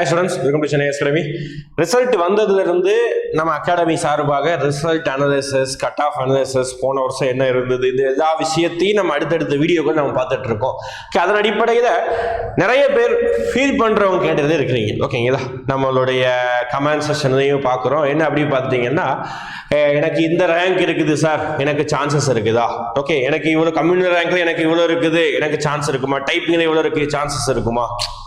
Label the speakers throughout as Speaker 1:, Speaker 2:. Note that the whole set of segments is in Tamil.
Speaker 1: Hi students welcome to Chennai academy result வந்ததுலேருந்து நம்ம அகாடமி சார்பாக result analysis cut off analysis போன வருஷம் என்ன இருந்தது இந்த எல்லா விஷயத்தையும் நம்ம அடுத்தடுத்த வீடியோக்கள் நம்ம பார்த்துட்டு இருக்கோம். அதன் அடிப்படையில் நிறைய பேர் ஃபீல் பண்ணுறவங்க கேட்டதே இருக்கிறீங்க. ஓகேங்களா நம்மளுடைய கமெண்ட் செஷன்லையும் பார்க்குறோம். என்ன அப்படி பார்த்துட்டிங்கன்னா எனக்கு இந்த ரேங்க் இருக்குது சார் எனக்கு சான்சஸ் இருக்குதா? ஓகே எனக்கு இவ்வளோ கம்யூனிட்டி ரேங்க்ல எனக்கு இவ்வளோ இருக்குது எனக்கு சான்ஸ் இருக்குமா? டைப்பிங்கில் இவ்வளோ இருக்குது சான்சஸ் இருக்குமா?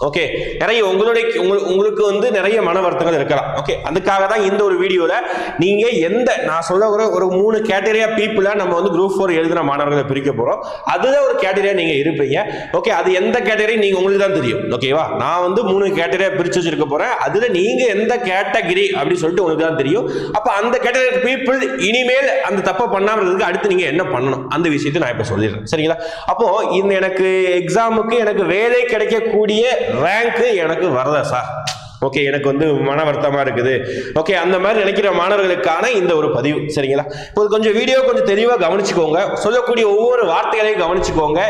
Speaker 1: ஓகே நிறைய உங்களுடைய உங்களுக்கு உங்களுக்கு வந்து நிறைய மன வருத்தங்கள் இருக்கலாம். ஓகே அதுக்காக தான் இந்த ஒரு வீடியோவில் நீங்கள் எந்த நான் சொல்ல ஒரு ஒரு மூணு கேட்டகரியா பீப்புளா நம்ம வந்து குரூப் ஃபோர் எழுதின மாணவர்களை பிரிக்க போகிறோம் அதுதான் ஒரு கேட்டகரியா நீங்கள் இருப்பீங்க. ஓகே அது எந்த கேட்டகரி நீங்கள் உங்களுக்கு தான் தெரியும். ஓகேவா நான் வந்து மூணு கேட்டகரியா பிரித்து வச்சிருக்க போகிறேன் அதில் நீங்கள் எந்த கேட்டகரி அப்படின்னு சொல்லிட்டு உங்களுக்கு தான் தெரியும். அப்போ அந்த கேட்டகரி பீப்புள் இனிமேல் அந்த தப்பை பண்ணாம இருக்கிறதுக்கு அடுத்து நீங்கள் என்ன பண்ணணும்? அந்த விஷயத்தை நான் இப்போ சொல்லிடுறேன். சரிங்களா? அப்போ இந்த எனக்கு எக்ஸாமுக்கு எனக்கு வேலை கிடைக்கக்கூடிய ரேங்க் எனக்கு வரதா சார் uh, ஓகே எனக்கு வந்து மன வருத்தமாக இருக்குது. ஓகே அந்த மாதிரி நினைக்கிற மாணவர்களுக்கான இந்த ஒரு பதிவு சரிங்களா? இப்போ கொஞ்சம் வீடியோ கொஞ்சம் தெளிவாக கவனிச்சுக்கோங்க. சொல்லக்கூடிய ஒவ்வொரு வார்த்தைகளையும் கவனிச்சுக்கோங்க.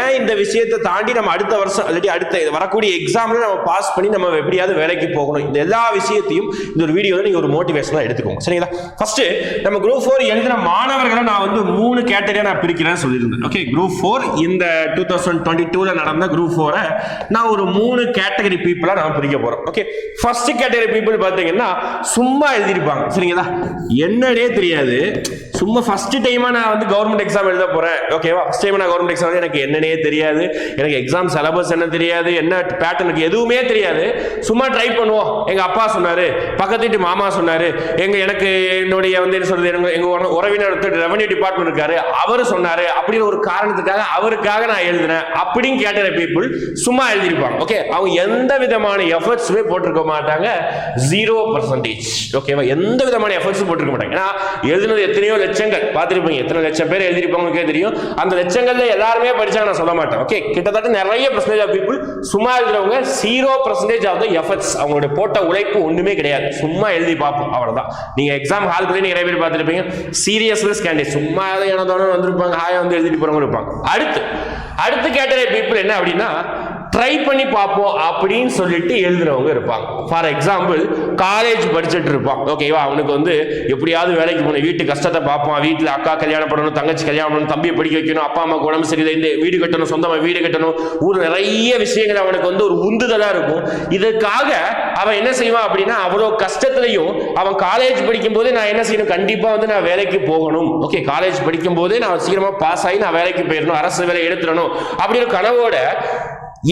Speaker 1: ஏன் இந்த விஷயத்தை தாண்டி நம்ம அடுத்த வருஷம் ஆல்ரெடி அடுத்த வரக்கூடிய எக்ஸாமில் நம்ம பாஸ் பண்ணி நம்ம எப்படியாவது வேலைக்கு போகணும். இந்த எல்லா விஷயத்தையும் இந்த ஒரு வீடியோவில் நீங்கள் ஒரு மோட்டிவேஷனாக எடுத்துக்கோங்க சரிங்களா? ஃபர்ஸ்ட் நம்ம குரூப் ஃபோர் எழுதின மாணவர்களை நான் வந்து மூணு கேட்டகரியாக நான் பிரிக்கிறேன்னு சொல்லியிருந்தேன். ஓகே குரூப் ஃபோர் இந்த டூ தௌசண்ட் டுவெண்ட்டி டூவில் நடந்த குரூப் ஃபோரை நான் ஒரு மூணு கேட்டகரி பீப்புளாக நான் பிரிக்க போகிறோம் ஓகே ஃபர்ஸ்ட் கேட்டகரி பீப்புள் பார்த்தீங்கன்னா சும்மா எழுதியிருப்பாங்க. சரிங்களா? என்னன்னே தெரியாது. சும்மா ஃபர்ஸ்ட் டைமா நான் வந்து கவர்மெண்ட் எக்ஸாம் எழுத போறேன். ஓகேவா ஃபர்ஸ்ட் டைம் நான் கவர்மெண்ட் எக்ஸாம் எனக்கு என்னன்னே தெரியாது. எனக்கு எக்ஸாம் சிலபஸ் என்ன தெரியாது என்ன பேட்டர்னுக்கு எதுவுமே தெரியாது. சும்மா ட்ரை பண்ணுவோம். எங்க அப்பா சொன்னாரு பக்கத்து வீட்டு மாமா சொன்னாரு எங்க எனக்கு என்னுடைய வந்து என்ன சொல்றது எங்க எங்க உறவினர் ரெவன்யூ டிபார்ட்மெண்ட் இருக்காரு. அவரு சொன்னாரு அப்படின்னு ஒரு காரணத்துக்காக அவருக்காக நான் எழுதினேன் அப்படின்னு கேட்டுற பீப்புள் சும்மா எழுதியிருப்பாங்க ஓகே அவங்க எந்த விதமான எஃபர்ட்ஸுமே போட்டிருக்க மாட்டாங்க. ஜீரோ பர்சன்டேஜ் ஓகேவா எந்த விதமான எஃபர்ட்ஸும் போட்டிருக்க மாட்டாங்க. ஏன்னா எழுதுனது எத்தனையோ லட்சங்கள். பார்த்துருப்பீங்க. எத்தனை லட்சம் பேர் எழுதியிருப்பாங்க தெரியும். அந்த லட்சங்கள்ல எல்லாருமே படிச்சாங்க நான் சொல்ல மாட்டேன். ஓகே கிட்டத்தட்ட நிறைய பர்சன்டேஜ் ஆஃப் பீப்புள் சும்மா எழுதுறவங்க zero percentage of the efforts அவங்களோட போட்ட உழைப்பு ஒண்ணுமே கிடையாது. சும்மா எழுதி பார்ப்போம். அவ்வளவுதான். நீங்க எக்ஸாம் ஹாலுக்குள்ளே நிறைய பேர் பார்த்துருப்பீங்க. சீரியஸ்னஸ் கேண்டிடேட் சும்மா ஏதோ எனதோட வந்திருப்பாங்க ஹாயா வந்து எழுதிட்டு போறவங்க இருப்பாங்க. அடுத்து அடுத்து கேட்ட பீப்புள் என்ன அப்படின்னா ட்ரை பண்ணி பார்ப்போம் அப்படின்னு சொல்லிட்டு எழுதுனவங்க இருப்பாங்க. ஃபார் எக்ஸாம்பிள் காலேஜ் படிச்சுட்டு இருப்பான். ஓகேவா அவனுக்கு வந்து எப்படியாவது வேலைக்கு போகணும். வீட்டு கஷ்டத்தை பார்ப்பான். வீட்டில் அக்கா கல்யாணம் பண்ணணும் தங்கச்சி கல்யாணம் பண்ணணும் தம்பியை படிக்க வைக்கணும் அப்பா அம்மாவுக்கு உடம்பு சரியில்லை இந்த வீடு கட்டணும் சொந்தமாக வீடு கட்டணும். ஊர் நிறைய விஷயங்கள் அவனுக்கு வந்து ஒரு உந்துதலாக இருக்கும். இதுக்காக அவன் என்ன செய்வான் அப்படின்னா அவ்வளோ கஷ்டத்துலையும் அவன் காலேஜ் படிக்கும் போதே நான் என்ன செய்யணும்? கண்டிப்பாக வந்து நான் வேலைக்கு போகணும். ஓகே காலேஜ் படிக்கும் போதே நான் சீக்கிரமாக பாஸ் ஆகி நான் வேலைக்கு போயிடணும். அரசு வேலை எடுத்துடணும். அப்படின்னு கனவோட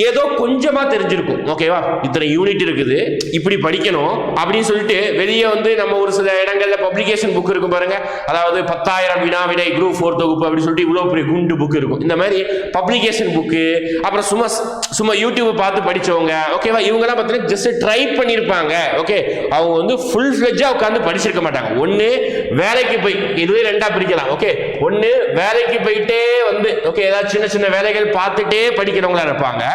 Speaker 1: ஏதோ கொஞ்சமா தெரிஞ்சிருக்கும். ஓகேவா இத்தனை யூனிட் இருக்குது. இப்படி படிக்கணும் அப்படின்னு சொல்லிட்டு வெளியே வந்து நம்ம ஒரு சில இடங்கள்ல பப்ளிகேஷன் புக் இருக்கும் பாருங்க. அதாவது பத்தாயிரம் வினா விடை குரூப் ஃபோர் தொகுப்பு அப்படின்னு சொல்லிட்டு இவ்வளோ பெரிய குண்டு புக் இருக்கும். இந்த மாதிரி பப்ளிகேஷன் புக்கு அப்புறம் சும்மா சும்மா யூடியூப் பார்த்து படிச்சவங்க ஓகேவா இவங்கெல்லாம் பார்த்தீங்கன்னா ஜஸ்ட் ட்ரை பண்ணியிருப்பாங்க ஓகே அவங்க வந்து ஃபுல் ஃபிளெஜ்ஜாக உட்காந்து படிச்சிருக்க மாட்டாங்க. ஒன்று வேலைக்கு போய் இதுவே ரெண்டா பிரிக்கலாம். ஓகே ஒன்று வேலைக்கு போயிட்டே வந்து ஓகே ஏதாவது சின்ன சின்ன வேலைகள் பார்த்துட்டே படிக்கிறவங்களா இருப்பாங்க.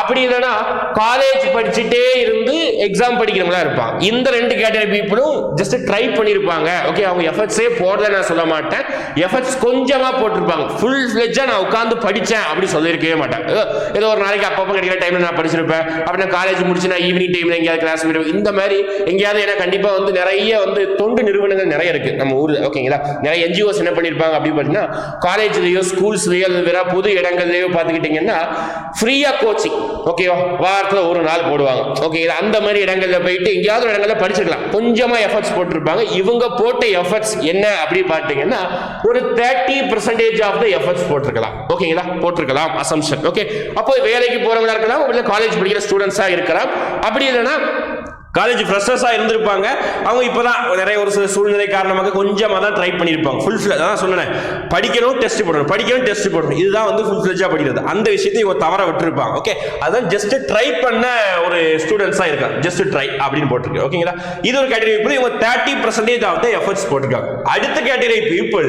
Speaker 1: அப்படி இல்லைன்னா காலேஜ் படிச்சுட்டே இருந்து எக்ஸாம் படிக்கிறவங்களா இருப்பாங்க. இந்த ரெண்டு கேட்டகரி பீப்புளும் ஜஸ்ட் ட்ரை பண்ணியிருப்பாங்க ஓகே அவங்க எஃபர்ட்ஸே போடல நான் சொல்ல மாட்டேன். எஃபர்ட்ஸ் கொஞ்சமாக போட்டிருப்பாங்க. ஃபுல் ஃபிளெஜ்ஜா நான் உட்காந்து படித்தேன் அப்படி சொல்லியிருக்கவே மாட்டேன். ஏதோ ஏதோ ஒரு நாளைக்கு அப்பப்போ கிடைக்கிற டைம்ல நான் படிச்சிருப்பேன். அப்படி நான் காலேஜ் முடிச்சு நான் ஈவினிங் டைம்ல எங்கேயாவது கிளாஸ் போயிடுவேன் இந்த மாதிரி எங்கேயாவது ஏன்னா கண்டிப்பாக வந்து நிறைய வந்து தொண்டு நிறுவனங்கள் நிறைய இருக்கு. நம்ம ஊர் ஓகேங்களா நிறைய என்ஜிஓஸ் என்ன பண்ணியிருப்பாங்க அப்படின்னு பார்த்தீங்கன்னா காலேஜ்லேயோ ஸ்கூல்ஸ்லேயோ அல்லது வேற புது இடங்கள்லேயோ பார்த்துக்கிட்டிங்கன்னா ஃப்ரீயாக கோச்சிங் ஓகேவா வாரத்தில் ஒரு நாள் போடுவாங்க. ஓகே அந்த மாதிரி இடங்களில் போயிட்டு எங்கேயாவது ஒரு இடங்களில் படிச்சிருக்கலாம். கொஞ்சமாக எஃபர்ட்ஸ் போட்டிருப்பாங்க. இவங்க போட்ட எஃபர்ட்ஸ் என்ன அப்படி பார்த்தீங்கன்னா ஒரு thirty percentage of the efforts போட்டிருக்கலாம். ஓகேங்களா போட்டிருக்கலாம் அசம்ஷன் ஓகே அப்போ வேலைக்கு போகிறவங்களா இருக்கலாம் இல்லை காலேஜ் படிக்கிற ஸ்டூடெண்ட்ஸாக இருக்கலாம். அப்படி இல்லைன்னா காலேஜ் ஃப்ரெஷர்ஸாக இருந்திருப்பாங்க. அவங்க இப்போ தான் நிறைய ஒரு சில சூழ்நிலை காரணமாக கொஞ்சமாக தான் ட்ரை பண்ணியிருப்பாங்க. ஃபுல் ஃபில் அதான் சொன்னேன். படிக்கணும் டெஸ்ட் போடணும். படிக்கணும் டெஸ்ட் போடணும். இதுதான் வந்து ஃபுல் ஃபிளெஜாக படிக்கிறது. அந்த விஷயத்தை இவங்க தவற விட்டுருப்பாங்க ஓகே அதான் ஜஸ்ட் ட்ரை பண்ண ஒரு ஸ்டூடெண்ட்ஸாக இருக்காங்க ஜஸ்ட் ட்ரை அப்படின்னு போட்டிருக்கு. ஓகேங்களா இது ஒரு கேட்டகரி பீப்புள் இவங்க thirty percentage of the efforts போட்டிருக்காங்க. அடுத்த கேட்டகரி பீப்புள்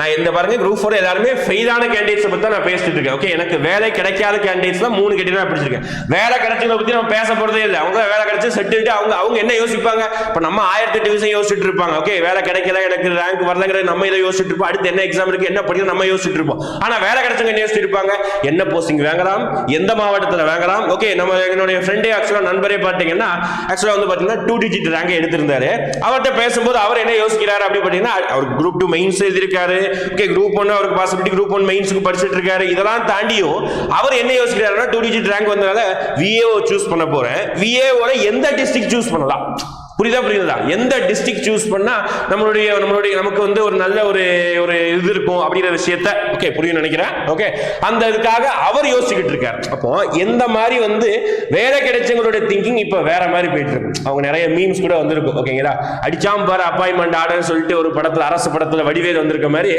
Speaker 1: நான் இந்த பாருங்க குரூப் ஃபோர் எல்லாருமே ஃபெயிலான கேண்டிடேட்ஸை பற்றி தான் நான் பேசிட்டு இருக்கேன். ஓகே எனக்கு வேலை கிடைக்காத கேண்டிடேட்ஸ் தான் மூணு கேட்டகரி நான் பிடிச்சிருக்கேன். வேலை கிடைச்சதை பற்றி நம்ம பேச போகிறதே இல்லை. அவங்க வேலை கிடைச்சி செட்டு அவங்க அவங்க என்ன யோசிப்பாங்க? இப்போ நம்ம ஆயிரத்தி எட்டு விஷயம் யோசிச்சுட்டு இருப்பாங்க. ஓகே வேலை கிடைக்கல எனக்கு ரேங்க் வரலங்கிற நம்ம இதை யோசிச்சுட்டு இருப்போம். அடுத்து என்ன எக்ஸாம் இருக்கு என்ன படிக்கணும் நம்ம யோசிச்சுட்டு இருப்போம். ஆனா வேலை கிடைச்சவங்க என்ன யோசிச்சுட்டு இருப்பாங்க? என்ன போஸ்டிங் வாங்கலாம்? எந்த மாவட்டத்தில் வாங்கலாம்? ஓகே நம்ம என்னுடைய ஃப்ரெண்டே ஆக்சுவலாக நண்பரே பார்த்தீங்கன்னா ஆக்சுவலாக வந்து பார்த்தீங்கன்னா டூ டிஜிட் ரேங்க் எடுத்திருந்தாரு. அவர்கிட்ட பேசும்போது அவர் என்ன யோசிக்கிறாரு அப்படி பார்த்தீங்கன்னா அவர் குரூப் டூ மெயின்ஸ் எழுதியிருக்காரு. ஓகே குரூப் ஒன் அவருக்கு பாசிபிலிட்டி குரூப் ஒன் மெயின்ஸுக்கு படிச்சுட்டு இருக்காரு. இதெல்லாம் தாண்டியும் அவர் என்ன யோசிக்கிறாருன்னா டூ டிஜிட் ரேங்க் வந்தனால விஏஓ சூஸ் பண்ண போறேன். விஏஓட எந்த டிஸ்ட்ரிக்ட் சூஸ் பண்ணலாம். புரியுதா புரியுதா? எந்த டிஸ்ட்ரிக்ட் சூஸ் பண்ணா நம்மளுடைய நம்மளுடைய நமக்கு வந்து ஒரு நல்ல ஒரு ஒரு இது இருக்கும் அப்படிங்கிற விஷயத்த ஓகே புரியும் நினைக்கிறேன். ஓகே அந்த இதுக்காக அவர் யோசிச்சுக்கிட்டு இருக்காரு. அப்போ எந்த மாதிரி வந்து வேலை கிடைச்சவங்களுடைய திங்கிங் இப்போ வேற மாதிரி போயிட்டு இருக்கு. அவங்க நிறைய மீம்ஸ் கூட வந்திருக்கும். ஓகேங்களா அடிச்சாம் பாரு அப்பாயின்மெண்ட் ஆர்டர்னு சொல்லிட்டு ஒரு படத்துல அரசு படத்துல வடிவேல் வந்திருக்க மாதிரி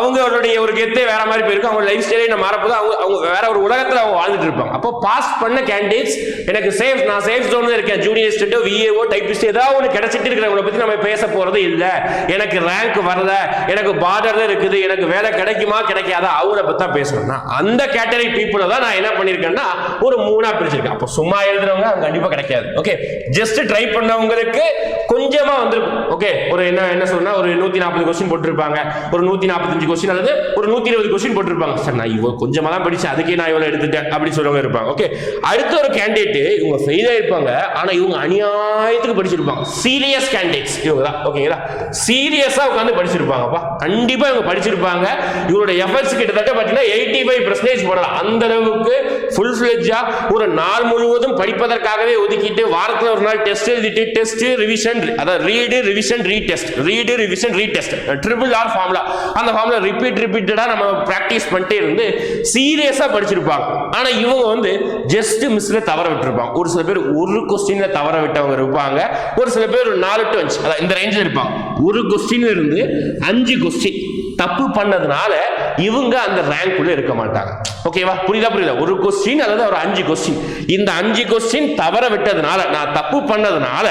Speaker 1: அவங்களுடைய ஒரு கெத்தே வேற மாதிரி போயிருக்கும் அவங்க லைஃப் ஸ்டைலே நம்ம மாறப்போது அவங்க அவங்க வேற ஒரு உலகத்துல அவங்க வாழ்ந்துட்டு இருப்பாங்க. அப்போ பாஸ் பண்ண கேண்டிடேட்ஸ் எனக்கு சேஃப் நான் சேஃப் ஜோன்ல இருக்கேன். ஜூனியர் ஸ்டேட்டோ விஏஓ டைபிஸ்ட் ஏதாவது ஒன்று கிடைச்சிட்டு இருக்கிறவங்கள பற்றி நம்ம பேச போகிறது இல்லை. எனக்கு ரேங்க் வரல எனக்கு பார்டர் இருக்குது எனக்கு வேலை கிடைக்குமா கிடைக்காதா அவரை பற்றி தான் பேசணும்னா அந்த கேட்டகரி பீப்புளை தான் நான் என்ன பண்ணியிருக்கேன்னா ஒரு மூணாக பிரிச்சிருக்கேன். அப்போ சும்மா எழுதுறவங்க அவங்க கண்டிப்பாக கிடைக்காது. ஓகே ஜஸ்ட் ட்ரை பண்ணவங்களுக்கு கொஞ்சமாக வந்துருக்கும். ஓகே ஒரு என்ன என்ன சொல்றேன்னா ஒரு நூற்றி நாற்பது கொஸ்டின் போட்டிருப்பாங்க. ஒரு நூற்றி நாற்பத்தஞ்சு கொஸ்டின் அல்லது ஒரு நூற்றி இருபது கொஸ்டின் போட்டிருப்பாங்க. சார் நான் இவ்வளோ கொஞ்சமாக தான் படித்தேன் அதுக்கே நான் இவ்வளோ எடுத்துட்டேன் அப்படி சொல்லுவாங்க இருப்பாங்க. ஓகே அடுத்த ஒரு கேண்டிடேட் இவங்க ஃபெயில் ஆயிருப்பாங்க. ஆனால் இவங்க அநியாயத்துக்கு படிச்சிருப்பாங்க. சீரியஸ் கேண்டிடேட்ஸ் இவங்க தான். ஓகேங்களா சீரியஸாக உட்காந்து படிச்சிருப்பாங்கப்பா. கண்டிப்பாக இவங்க படிச்சிருப்பாங்க. இவங்களோட எஃபர்ட்ஸ் கிட்டத்தட்ட பார்த்தீங்கன்னா எயிட்டி ஃபைவ் பர்சன்டேஜ் போடலாம். அந்த அளவுக்கு ஃபுல் ஃபிளெஜ்ஜா ஒரு நாள் முழுவதும் படிப்பதற்காகவே ஒதுக்கிட்டு வாரத்தில் ஒரு நாள் டெஸ்ட் எழுதிட்டு டெஸ்ட் ரிவிஷன் அதாவது read revision retest read revision retest triple R formula அந்த ஃபார்முலா ரிப்பீட் ரிப்பீட்டடாக நம்ம ப்ராக்டிஸ் பண்ணிட்டே இருந்து சீரியஸாக படிச்சிருப்பாங்க. ஆனா இவங்க வந்து ஜஸ்ட் மிஸ்ல தவற விட்டுருப்பாங்க. ஒரு சில பேர் ஒரு கொஸ்டின்ல தவற விட்டவங்க இருப்பாங்க. ஒரு சில பேர் ஒரு நாலு டு அஞ்சு அதான் இந்த ரேஞ்சில் இருப்பாங்க. ஒரு கொஸ்டின்ல இருந்து அஞ்சு கொஸ்டின் தப்பு பண்ணதுனால இவங்க அந்த ரேங்க் உள்ள இருக்க மாட்டாங்க. ஓகேவா புரியுதா புரியுதா? ஒரு கொஸ்டின் அல்லது ஒரு அஞ்சு கொஸ்டின் இந்த அஞ்சு கொஸ்டின் தவற விட்டதுனால நான் தப்பு பண்ணதுனால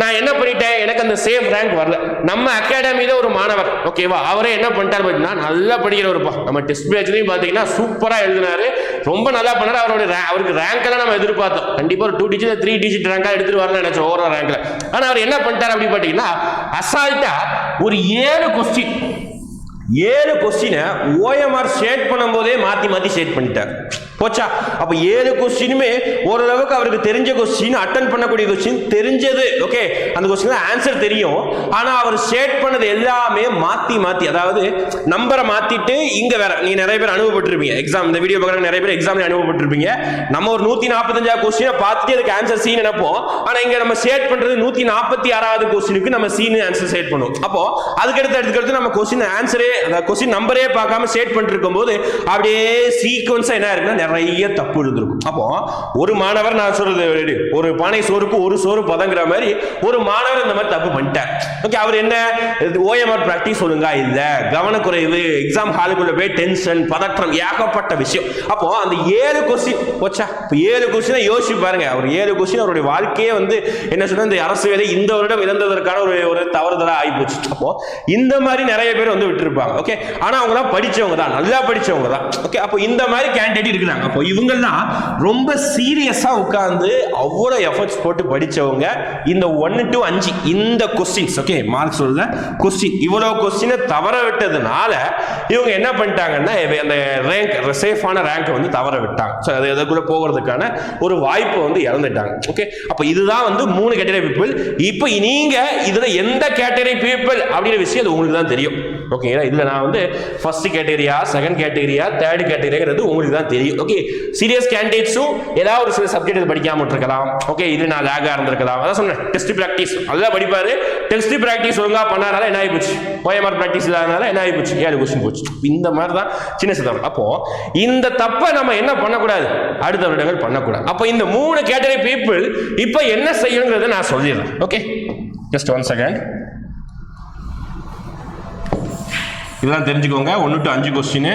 Speaker 1: நான் என்ன பண்ணிட்டேன்? எனக்கு அந்த சேஃப் ரேங்க் வரல. நம்ம அகாடமியில ஒரு மாணவர். ஓகேவா அவரே என்ன பண்ணிட்டாரு பார்த்தீங்கன்னா நல்லா படிக்கிறவருப்பா நம்ம டெஸ்ட் பேஜ்லயும் பார்த்தீங்கன்னா சூப்பராக எழுதினாரு. ரொம்ப நல்லா பண்ணார். அவருடைய அவருக்கு ரேங்க் எல்லாம் நம்ம எதிர்பார்த்தோம். கண்டிப்பாக ஒரு டூ டிஜிட் த்ரீ டிஜிட் ரேங்காக எடுத்துட்டு வரலாம் நினைச்சோம் ஓவரால் ரேங்க்ல ஆனால் அவர் என்ன பண்ணிட்டார் அப்படின்னு பார்த்தீங்கன்னா அசால்ட்டா ஒரு ஏழு கொஸ்டின் ஏழு கொஸ்டினை ஓஎம்ஆர் ஷேட் பண்ணும்போதே மாற்றி மாற்றி ஷேட் பண்ணிட்டார் போச்சா? அப்ப ஏழு கொஸ்டினுமே ஓரளவுக்கு அவருக்கு தெரிஞ்ச கொஸ்டின் அட்டன் பண்ணக்கூடிய கொஸ்டின் தெரிஞ்சது. ஓகே அந்த கொஸ்டின் ஆன்சர் தெரியும். ஆனா அவர் ஷேட் பண்ணது எல்லாமே மாத்தி மாத்தி. அதாவது நம்பரை மாத்திட்டு இங்க வேற நீங்கள் நிறைய பேர் அனுபவப்பட்டிருப்பீங்க. எக்ஸாம் இந்த வீடியோ பார்க்குற நிறைய பேர் எக்ஸாம்ல அனுபவப்பட்டிருப்பீங்க. நம்ம ஒரு நூத்தி நாற்பத்தஞ்சாவது கொஸ்டினை பார்த்துட்டு அதுக்கு ஆன்சர் சீன் நினைப்போம். ஆனா இங்க நம்ம ஷேட் பண்றது நூத்தி நாற்பத்தி ஆறாவது கொஸ்டினுக்கு நம்ம சீன் ஆன்சர் ஷேட் பண்ணுவோம் அப்போ அதுக்கடுத்து அதுக்கடுத்து நம்ம கொஸ்டின் ஆன்சரே அந்த கொஸ்டின் நம்பரே பார்க்காம ஷேட் பண்ணிட்டு இருக்கும்போது அப்படியே சீக்வன்ஸா என்ன இருக்குன்னா நிறைய தப்பு இருந்திருக்கும் அப்போ ஒரு மாணவர் நான் சொல்றது ஒரு பானை சோறுக்கு ஒரு சோறு பதங்கிற மாதிரி ஒரு மாணவர் இந்த மாதிரி தப்பு பண்ணிட்டார். ஓகே அவர் என்ன? ஓஎம்ஆர் பிராக்டிஸ் ஒழுங்கா இல்ல. கவனக்குறைவு எக்ஸாம் ஹாலுக்குள்ள போய் டென்ஷன் பதற்றம் ஏகப்பட்ட விஷயம். அப்போ அந்த ஏழு கொஸ்டின் போச்சா? இப்போ ஏழு கொஸ்டினை யோசிச்சு பாருங்க. அவர் ஏழு கொஸ்டின் அவருடைய வாழ்க்கையே வந்து என்ன சொன்னா இந்த அரசு வேலை இந்த வருடம் இழந்ததற்கான ஒரு ஒரு தவறுதலாக ஆகி போச்சு அப்போ இந்த மாதிரி நிறைய பேர் வந்து விட்டுருப்பாங்க. ஓகே ஆனா அவங்க படிச்சவங்க தான். நல்லா படிச்சவங்க தான். ஓகே அப்போ இந்த மாதிரி கேண்டிடேட் இருக்கிறாங்க அப்போ இவங்கெல்லாம் ரொம்ப சீரியஸாக உட்காந்து அவ்வளோ எஃபர்ட்ஸ் போட்டு படித்தவங்க இந்த ஒன்று டு அஞ்சு இந்த கொஸ்டின்ஸ் ஓகே மார்க் சொல்ல கொஸ்டின் இவ்வளோ கொஸ்டினை தவற விட்டதுனால இவங்க என்ன பண்ணிட்டாங்கன்னா அந்த ரேங்க் சேஃபான ரேங்கை வந்து தவற விட்டாங்க. ஸோ அது அதுக்குள்ள போகிறதுக்கான ஒரு வாய்ப்பை வந்து இழந்துட்டாங்க ஓகே அப்போ இதுதான் வந்து மூணு கேட்டகரி பீப்புள் இப்போ நீங்கள் இதில் எந்த கேட்டகரி பீப்புள் அப்படிங்கிற விஷயம் அது உங்களுக்கு தான் தெரியும். ஓகேங்களா இதில் நான் வந்து ஃபர்ஸ்ட் கேட்டகரியா செகண்ட் கேட்டகரியா தேர்ட் கேட்டகரிங்கிறது உங்களுக்கு தான் தெரியும். ஓகே சீரியஸ் கேண்டிடேட்ஸும் ஏதாவது ஒரு சில சப்ஜெக்ட் படிக்காம இருக்கலாம் ஓகே இது நான் லேகாக இருந்திருக்கலாம். அதான் சொன்னேன் டெஸ்ட் பிராக்டிஸ் நல்லா படிப்பாரு. டெஸ்ட் பிராக்டிஸ் ஒழுங்காக பண்ணாதால என்ன ஆயிப்போச்சு? ஓஎம்ஆர் பிராக்டிஸ் இல்லாதனால என்ன ஆயிப்போச்சு? ஏழு கொஸ்டின் போச்சு. இந்த மாதிரி தான் சின்ன சிதம் அப்போ இந்த தப்பை நம்ம என்ன பண்ணக்கூடாது? அடுத்த வருடங்கள் பண்ணக்கூடாது. அப்போ இந்த மூணு கேட்டகரி பீப்புள் இப்போ என்ன செய்யணுங்கிறத நான் சொல்லிடுறேன். ஓகே ஜஸ்ட் ஒன் செகண்ட் இதெல்லாம் தெரிஞ்சுக்கோங்க. ஒன்று டு அஞ்சு கொஸ்டின்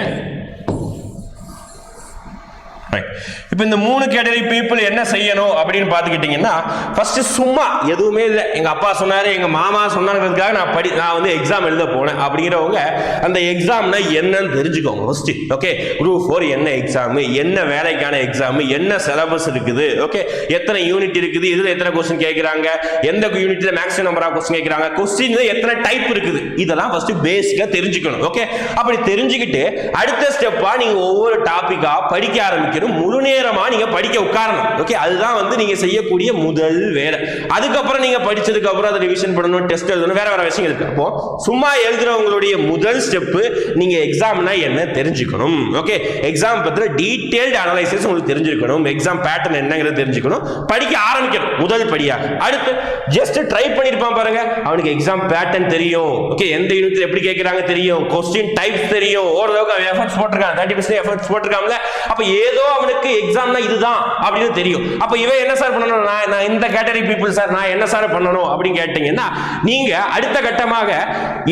Speaker 1: இப்போ இந்த மூணு கேட்டகரி பீப்புள் என்ன செய்யணும் அப்படின்னு பார்த்துக்கிட்டிங்கன்னா ஃபர்ஸ்ட் சும்மா எதுவுமே இல்லை. எங்கள் அப்பா சொன்னார் எங்கள் மாமா சொன்னாங்கிறதுக்காக நான் படி நான் வந்து எக்ஸாம் எழுத போனேன். அப்படிங்கிறவங்க அந்த எக்ஸாம்னா என்னன்னு தெரிஞ்சுக்கோங்க ஃபர்ஸ்ட் ஓகே குரூப் ஃபோர் என்ன எக்ஸாமு என்ன வேலைக்கான எக்ஸாமு என்ன சிலபஸ் இருக்குது? ஓகே எத்தனை யூனிட் இருக்குது? இதில் எத்தனை கொஸ்டின் கேட்குறாங்க? எந்த யூனிட்டில் மேக்ஸிமம் நம்பர் ஆஃப் கொஸ்டின் கேட்குறாங்க? கொஸ்டின் எத்தனை டைப் இருக்குது? இதெல்லாம் ஃபர்ஸ்ட் பேசிக்காக தெரிஞ்சுக்கணும். ஓகே அப்படி தெரிஞ்சுக்கிட்டு அடுத்த ஸ்டெப்பாக நீங்கள் ஒவ்வொரு டாப்பிக்காக படிக்க ஆரம்பிக்கணும் முழு நேரமா நீங்க படிக்க உட்காரணும். ஓகே அதுதான் வந்து நீங்க செய்யக்கூடிய முதல் வேலை. அதுக்கப்புறம் நீங்க படிச்சதுக்கு அப்புறம் அதை ரிவிஷன் பண்ணணும் டெஸ்ட் எழுதணும் வேற வேற விஷயம் இருக்கு. அப்போ சும்மா எழுதுறவங்களுடைய முதல் ஸ்டெப் நீங்க எக்ஸாம்னா என்ன தெரிஞ்சுக்கணும். ஓகே எக்ஸாம் பற்றி டீடைல்டு அனலைசிஸ் உங்களுக்கு தெரிஞ்சிருக்கணும். எக்ஸாம் பேட்டர்ன் என்னங்கிறது தெரிஞ்சுக்கணும். படிக்க ஆரம்பிக்கணும். முதல் படியாக அடுத்து ஜஸ்ட் ட்ரை பண்ணிருப்பான் பாருங்க. அவனுக்கு எக்ஸாம் பேட்டர்ன் தெரியும். ஓகே எந்த யூனிட்ல எப்படி கேட்கறாங்க தெரியும். கொஸ்டின் டைப்ஸ் தெரியும். ஓரளவுக்கு எஃபர்ட்ஸ் போட்டிருக்கான். தேர்ட்டி பர்சன்ட் எஃபர்ட்ஸ் போட்டிருக்காங்கல்ல அப்ப ஏதோ அவனுக்கு எக்ஸாம்னா இதுதான் அப்படின்னு தெரியும். அப்போ இவன் என்ன சார் பண்ணணும்? நான் நான் இந்த கேட்டகரி பீப்புள் சார் நான் என்ன சார் பண்ணணும் அப்படின்னு கேட்டீங்கன்னா நீங்கள் அடுத்த கட்டமாக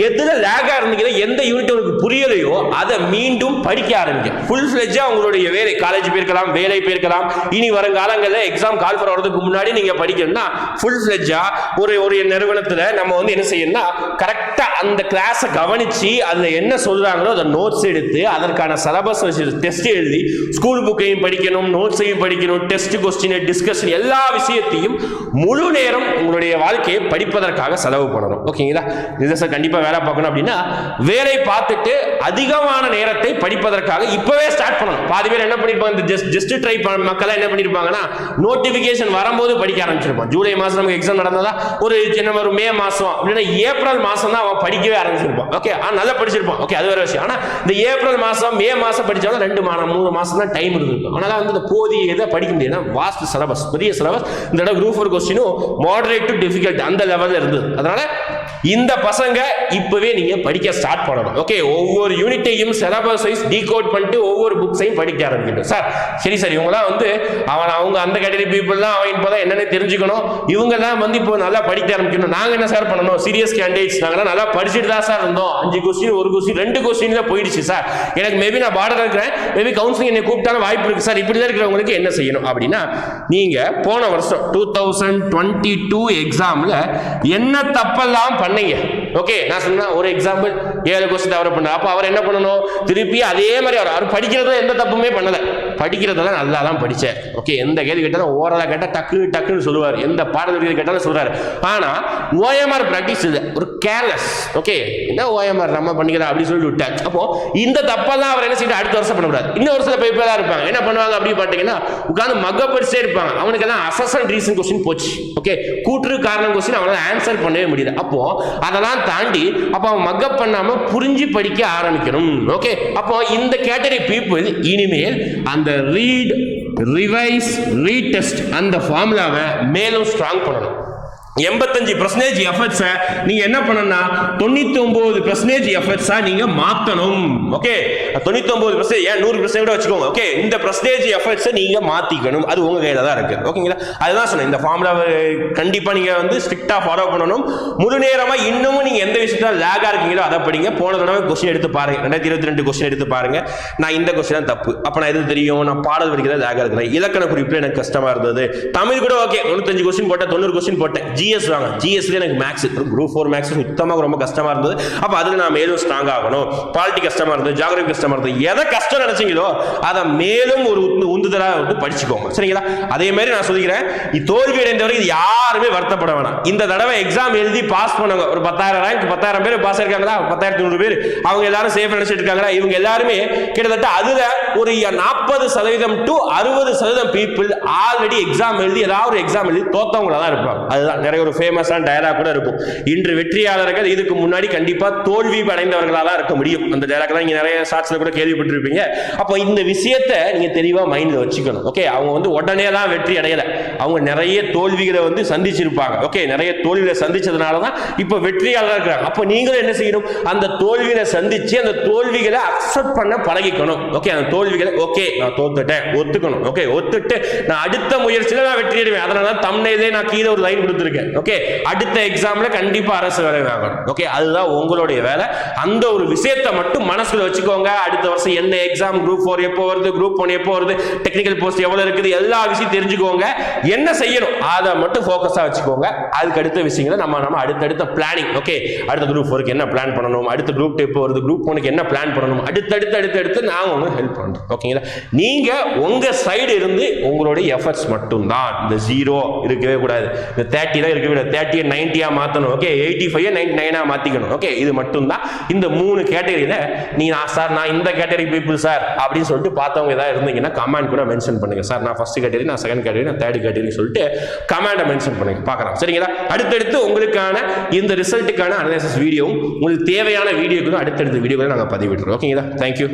Speaker 1: எதுல லேக்காக இருந்தீங்களோ எந்த யூனிட் உங்களுக்கு புரியலையோ அதை மீண்டும் படிக்க ஆரம்பிங்க. ஃபுல் ஃபிளெஜ்ஜா உங்களுடைய வேலை காலேஜ் போயிருக்கலாம் வேலை போயிருக்கலாம். இனி வருங்காலங்களில் எக்ஸாம் கால் பண்ண வரதுக்கு முன்னாடி நீங்கள் படிக்கணும்னா ஃபுல் ஃபிளெஜ்ஜா ஒரு ஒரு நிறுவனத்தில் நம்ம வந்து என்ன செய்யணும்னா கரெக்டாக அந்த கிளாஸை கவனித்து அதில் என்ன சொல்கிறாங்களோ அதை நோட்ஸ் எடுத்து அதற்கான சிலபஸ் வச்சு டெஸ்ட் எழுதி ஸ்கூல் புக்கை புக்கையும் படிக்கணும் நோட்ஸையும் படிக்கணும் டெஸ்ட் கொஸ்டின் டிஸ்கஷன் எல்லா விஷயத்தையும் முழு நேரம் உங்களுடைய வாழ்க்கையை படிப்பதற்காக செலவு பண்ணணும். ஓகேங்களா இதை சார் கண்டிப்பாக வேலை பார்க்கணும் அப்படின்னா வேலை பார்த்துட்டு அதிகமான நேரத்தை படிப்பதற்காக இப்போவே ஸ்டார்ட் பண்ணணும். பாதி பேர் என்ன பண்ணியிருப்பாங்க இந்த ஜஸ்ட் ஜஸ்ட் ட்ரை மக்கள் என்ன பண்ணிருப்பாங்கன்னா நோட்டிஃபிகேஷன் வரும்போது படிக்க ஆரம்பிச்சிருப்பான். ஜூலை மாதம் நமக்கு எக்ஸாம் நடந்ததா? ஒரு என்ன ஒரு மே மாதம் அப்படின்னா ஏப்ரல் மாதம் தான் அவன் படிக்கவே ஆரம்பிச்சிருப்பான். ஓகே ஆனால் நல்லா படிச்சிருப்பான். ஓகே அது வேற விஷயம். ஆனால் இந்த ஏப்ரல் மாதம் மே மாதம் படித்தாலும் ரெண்டு மாதம் மூணு மாதம் தான் டைம் இருக்குது. அதனால வந்து இந்த போதிய இதை படிக்க முடியாது வாஸ்ட் சிலபஸ் பெரிய சிலபஸ் இந்த இடம் குரூப் ஃபோர் கொஸ்டினும் மாடரேட் டு டிஃபிகல்ட் அந்த லெவலில் இருந்தது. அதனால இந்த பசங்க இப்பவே நீங்க படிக்க ஸ்டார்ட் பண்ணணும். ஓகே ஒவ்வொரு யூனிட்டையும் சிலபஸ் வைஸ் டீகோட் பண்ணிட்டு ஒவ்வொரு புக்ஸையும் படிக்க ஆரம்பிக்கணும். சார் சரி சார் இவங்கலாம் வந்து அவன் அவங்க அந்த கேட்டகரி பீப்புள்லாம் அவன் இப்போதான் என்னென்ன தெரிஞ்சுக்கணும். இவங்கெல்லாம் வந்து இப்போ நல்லா படிக்க ஆரம்பிக்கணும். நாங்கள் என்ன சார் பண்ணணும்? சீரியஸ் கேண்டிடேட்ஸ் நாங்களாம் நல்லா படிச்சுட்டு தான் சார் இருந்தோம். அஞ்சு கொஸ்டின் ஒரு கொஸ்டின் ரெண்டு கொஸ்டின் தான் போயிடுச்சு சார் எனக்கு மேபி நான் பார்டர் இருக்கிறேன். மேபி கவுன்சிலிங் என்னை கூப்பிட்டாலும் வாய்ப்பு இருக்கு சார் இப்படி தான் இருக்கிறவங்களுக்கு என்ன செய்யணும்? அப்படின்னா நீங்கள் போன வருஷம் டூ தௌசண்ட் டுவெண்ட்டி டூ எக்ஸாமில் என்ன தப்பெல்லாம் பண்ணீங்க. ஓகே நான் சொன்னா ஒரு எக்ஸாம்பிள் ஏழு கொஸ்டின் தவறு பண்ண. அப்போ அவர் என்ன பண்ணணும்? திருப்பி அதே மாதிரி அவர் அவர் படிக்கிறதுல எந்த தப்புமே பண்ணலை. படிக்கிறதெல்லாம் நல்லா தான் படித்தேன் ஓகே எந்த கேள்வி கேட்டாலும் ஓரளவு கேட்டால் டக்கு டக்குன்னு சொல்லுவார். எந்த பாடல் கேட்டாலும் சொல்கிறார் ஆனால் ஓஎம்ஆர் ப்ராக்டிஸ் இது ஒரு கேர்லெஸ் ஓகே என்ன ஓஎம்ஆர் நம்ம பண்ணிக்கிறா அப்படின்னு சொல்லிட்டு விட்டார். அப்போ இந்த தப்பெல்லாம் அவர் என்ன செய்யணும் அடுத்த வருஷம் பண்ணக்கூடாது. இன்னும் ஒரு சில பேப்பர் தான் இருப்பாங்க. என்ன பண்ணுவாங்க அப்படின்னு பார்த்தீங்கன்னா உட்காந்து மக படிச்சே இருப்பாங்க. அவனுக்கு எல்லாம் அசசன் ரீசன் கொஸ்டின் போச்சு. ஓகே கூற்று காரணம் கொஸ்டின் அவனால ஆன்சர் பண்ணவே முடியல. அப்போ அதெல்லாம் தாண்டி அப்போ அவன் மக்கப் பண்ணாமல் புரிஞ்சு படிக்க ஆரம்பிக்கணும். ஓகே அப்போ இந்த கேட்டகரி பீப்புள் இனிமேல் அந்த ரீட் ரிவைஸ் ரீடெஸ்ட் அந்த ஃபார்முலாவை மேலும் ஸ்ட்ராங் பண்ணணும். எண்பத்தஞ்சு பர்சன்டேஜ் எஃபர்ட்ஸை நீங்கள் என்ன பண்ணணும்னா தொண்ணூற்றி ஒம்பது பர்சன்டேஜ் எஃபர்ட்ஸா நீங்கள் மாற்றணும் ஓகே தொண்ணூற்றி ஒம்பது பர்சன்டேஜ் ஏன் நூறு பர்சன்ட் கூட வச்சுக்கோங்க. ஓகே இந்த பர்சன்டேஜ் எஃபர்ட்ஸை நீங்கள் மாற்றிக்கணும் அது உங்கள் கையில் தான் இருக்குது ஓகேங்களா அதுதான் சொன்னேன். இந்த ஃபார்முலாவை கண்டிப்பாக நீங்கள் வந்து ஸ்ட்ரிக்டாக ஃபாலோ பண்ணணும். முழு நேரமாக இன்னமும் நீங்கள் எந்த விஷயத்தில் லேக்காக இருக்கீங்களோ அதை படிங்க. போன தடவை கொஸ்டின் எடுத்து பாருங்க. ரெண்டாயிரத்தி இருபத்தி ரெண்டு கொஸ்டின் எடுத்து பாருங்க. நான் இந்த கொஸ்டின் தப்பு. அப்போ நான் எது தெரியும்? நான் பாடல் படிக்கிறத லேகாக இருக்கிறேன். இலக்கண குறிப்பில் எனக்கு கஷ்டமாக இருந்தது. தமிழ் கூட ஓகே தொண்ணூத்தஞ்சு கொஸ்டின் போட்டேன். தொண்ணூறு கொஸ்டின் போட்டேன். ஜி ஜிஎஸ் வாங்க. ஜிஎஸ்ல எனக்கு மேக்ஸ் குரூப் ஃபோர் மேக்ஸ் சுத்தமாக ரொம்ப கஷ்டமா இருந்தது. அப்ப அதுல நான் மேலும் ஸ்ட்ராங் ஆகணும். பாலிட்டி கஷ்டமா இருந்தது ஜாகிரபி கஷ்டமா இருந்தது. எதை கஷ்டம் நினைச்சீங்களோ அதை மேலும் ஒரு உந்து உந்துதலா வந்து படிச்சுக்கோங்க. சரிங்களா? அதே மாதிரி நான் சொல்லிக்கிறேன். தோல்வி அடைந்தவர்கள் இது யாருமே வருத்தப்பட வேணாம். இந்த தடவை எக்ஸாம் எழுதி பாஸ் பண்ணுங்க. ஒரு பத்தாயிரம் ரேங்க் பத்தாயிரம் பேர் பாஸ் இருக்காங்களா பத்தாயிரத்தி நூறு பேர். அவங்க எல்லாரும் சேஃப் நினைச்சிட்டு இருக்காங்களா? இவங்க எல்லாருமே கிட்டத்தட்ட அதுல ஒரு நாற்பது சதவீதம் டு அறுபது சதவீதம் பீப்புள் ஆல்ரெடி எக்ஸாம் எழுதி ஏதாவது ஒரு எக்ஸாம் எழுதி தோத்தவங்களா தான் இருப்பாங்க. அதுதான். நிறைய ஒரு ஃபேமஸான டயலாக் கூட இருக்கும். இன்று வெற்றியாளர்கள் இதுக்கு முன்னாடி கண்டிப்பாக தோல்வி அடைந்தவர்களா தான் இருக்க முடியும். அந்த டயலாக் தான் இங்கே நிறைய ஷார்ட்ஸ்ல கூட கேள்விப்பட்டிருப்பீங்க. அப்போ இந்த விஷயத்தை நீங்கள் தெளிவாக மைண்டில் வச்சுக்கணும். ஓகே அவங்க வந்து உடனே தான் வெற்றி அடையலை. அவங்க நிறைய தோல்விகளை வந்து சந்திச்சிருப்பாங்க. ஓகே நிறைய தோல்விகளை சந்திச்சதுனால தான் இப்போ வெற்றியாளராக இருக்கிறாங்க. அப்போ நீங்களும் என்ன செய்யணும்? அந்த தோல்விகளை சந்திச்சு அந்த தோல்விகளை அக்செப்ட் பண்ண பழகிக்கணும். ஓகே அந்த தோல்விகளை ஓகே நான் தோத்துட்டேன். ஒத்துக்கணும். ஓகே ஒத்துட்டு நான் அடுத்த முயற்சியில் நான் வெற்றி அடைவேன் அதனால தான் தமிழ்லே நான் கீழே ஒரு லைன் கொடுத்துருக்கேன். ஓகே அடுத்த எக்ஸாம்ல கண்டிப்பா அரசு வேலை வாங்கணும். ஓகே அதுதான் உங்களுடைய வேலை. அந்த ஒரு விஷயத்தை மட்டும் மனசுல வச்சுக்கோங்க. அடுத்த வருஷம் என்ன எக்ஸாம் குரூப் ஃபோர் எப்போ வருது? குரூப் ஒன் எப்போ வருது? டெக்னிக்கல் போஸ்ட் எவ்வளவு இருக்குது? எல்லா விஷயம் தெரிஞ்சுக்கோங்க. என்ன செய்யணும்? அதை மட்டும் ஃபோக்கஸா வச்சுக்கோங்க. அதுக்கு அடுத்த விஷயங்களை நம்ம நம்ம அடுத்தடுத்த பிளானிங் ஓகே அடுத்த குரூப் ஃபோருக்கு என்ன பிளான் பண்ணணும்? அடுத்த குரூப் டூ எப்போ வருது? குரூப் ஒனுக்கு என்ன பிளான் பண்ணணும்? அடுத்தடுத்து அடுத்தடுத்து நாங்கள் உங்களுக்கு ஹெல்ப் பண்ணுறோம் ஓகேங்களா நீங்க உங்க சைடு இருந்து உங்களுடைய எஃபர்ட்ஸ் மட்டும்தான். இந்த ஜீரோ இருக்கவே கூடாது. இந்த தேர்ட்டி தான் இருக்கவே கூடாது தேர்ட்டியை நைன்ட்டியாக மாற்றணும் ஓகே எயிட்டி ஃபைவ் நைன்டி நைனாக மாற்றிக்கணும் ஓகே இது மட்டும்தான். இந்த மூணு கேட்டகரியில் நீ நான் சார் நான் இந்த கேட்டகரி பீப்புள் சார் அப்படின்னு சொல்லிட்டு பார்த்தவங்க ஏதாவது இருந்தீங்கன்னா கமெண்ட் கூட மென்ஷன் பண்ணுங்க சார் நான் ஃபர்ஸ்ட் கேட்டகரி நான் செகண்ட் கேட்டகரி நான் தேர்ட் கேட்டகரி சொல்லிட்டு கமெண்ட்டை மென்ஷன் பண்ணுங்க. பார்க்கலாம். சரிங்களா? அடுத்தடுத்து உங்களுக்கான இந்த ரிசல்ட்டுக்கான அனலைசஸ் வீடியோவும் உங்களுக்கு தேவையான வீடியோக்கு அடுத்தடுத்த வீடியோக்களை நாங்கள் பதிவிடுறோம். ஓகேங்களா தேங்க்யூ